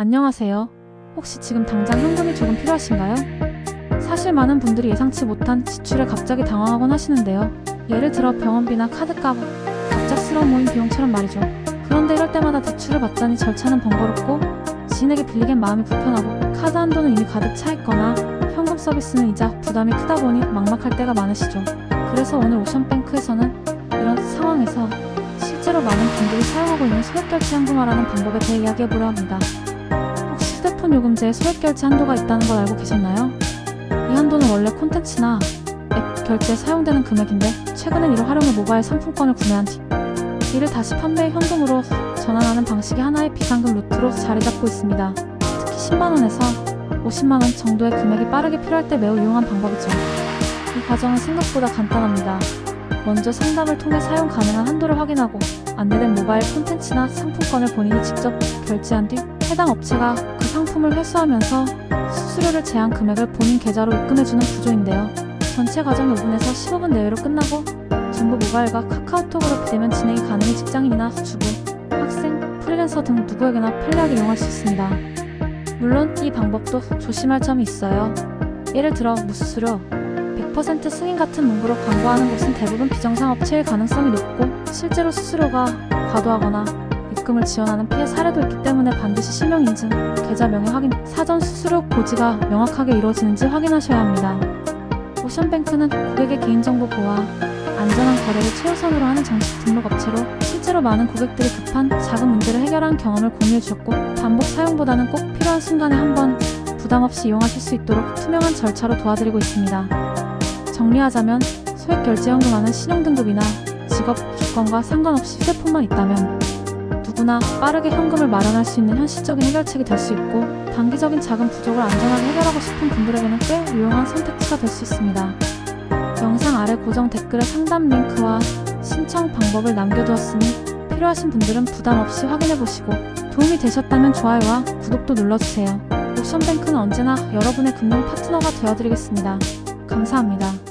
안녕하세요. 혹시 지금 당장 현금이 조금 필요하신가요? 사실 많은 분들이 예상치 못한 지출에 갑자기 당황하곤 하시는데요. 예를 들어 병원비나 카드값, 갑작스러운 모임 비용처럼 말이죠. 그런데 이럴 때마다 대출을 받자니 절차는 번거롭고 지인에게 빌리기엔 마음이 불편하고 카드 한도는 이미 가득 차 있거나 현금 서비스는 이자 부담이 크다 보니 막막할 때가 많으시죠. 그래서 오늘 오션뱅크에서는 이런 상황에서 실제로 많은 분들이 사용하고 있는 소액결제 현금화라는 방법에 대해 이야기해보려 합니다. 휴대폰 요금제에 소액결제 한도가 있다는 걸 알고 계셨나요? 이 한도는 원래 콘텐츠나 앱 결제에 사용되는 금액인데 최근엔 이를 활용해 모바일 상품권을 구매한 뒤 이를 다시 판매해 현금으로 전환하는 방식이 하나의 비상금 루트로 자리 잡고 있습니다. 특히 10만원에서 50만원 정도의 금액이 빠르게 필요할 때 매우 유용한 방법이죠. 이 과정은 생각보다 간단합니다. 먼저 상담을 통해 사용 가능한 한도를 확인하고 안내된 모바일 콘텐츠나 상품권을 본인이 직접 결제한 뒤 해당 업체가 그 상품을 회수하면서 수수료를 제한 금액을 본인 계좌로 입금해주는 구조인데요. 전체 과정이 5분에서 15분 내외로 끝나고 전부 모바일과 카카오톡으로 비대면 진행이 가능해 직장인이나 주부, 학생, 프리랜서 등 누구에게나 편리하게 이용할 수 있습니다. 물론 이 방법도 조심할 점이 있어요. 예를 들어 무수수료, 100% 승인 같은 문구로 광고하는 곳은 대부분 비정상 업체일 가능성이 높고 실제로 수수료가 과도하거나 입금을 지원하는 피해 사례도 있기 때문에 반드시 실명 인증, 계좌 명의 확인, 사전 수수료 고지가 명확하게 이루어지는지 확인하셔야 합니다. 오션뱅크는 고객의 개인정보 보호와 안전한 거래를 최우선으로 하는 정식 등록 업체로 실제로 많은 고객들이 급한 작은 문제를 해결한 경험을 공유해 주었고 반복 사용보다는 꼭 필요한 순간에 한 번 부담 없이 이용하실 수 있도록 투명한 절차로 도와드리고 있습니다. 정리하자면 소액 결제 현금화는 신용등급이나 직업 조건과 상관없이 휴대폰만 있다면 누구나 빠르게 현금을 마련할 수 있는 현실적인 해결책이 될 수 있고 단기적인 자금 부족을 안전하게 해결하고 싶은 분들에게는 꽤 유용한 선택지가 될 수 있습니다. 영상 아래 고정 댓글에 상담 링크와 신청 방법을 남겨두었으니 필요하신 분들은 부담 없이 확인해 보시고 도움이 되셨다면 좋아요와 구독도 눌러주세요. 오션뱅크는 언제나 여러분의 금융 파트너가 되어드리겠습니다. 감사합니다.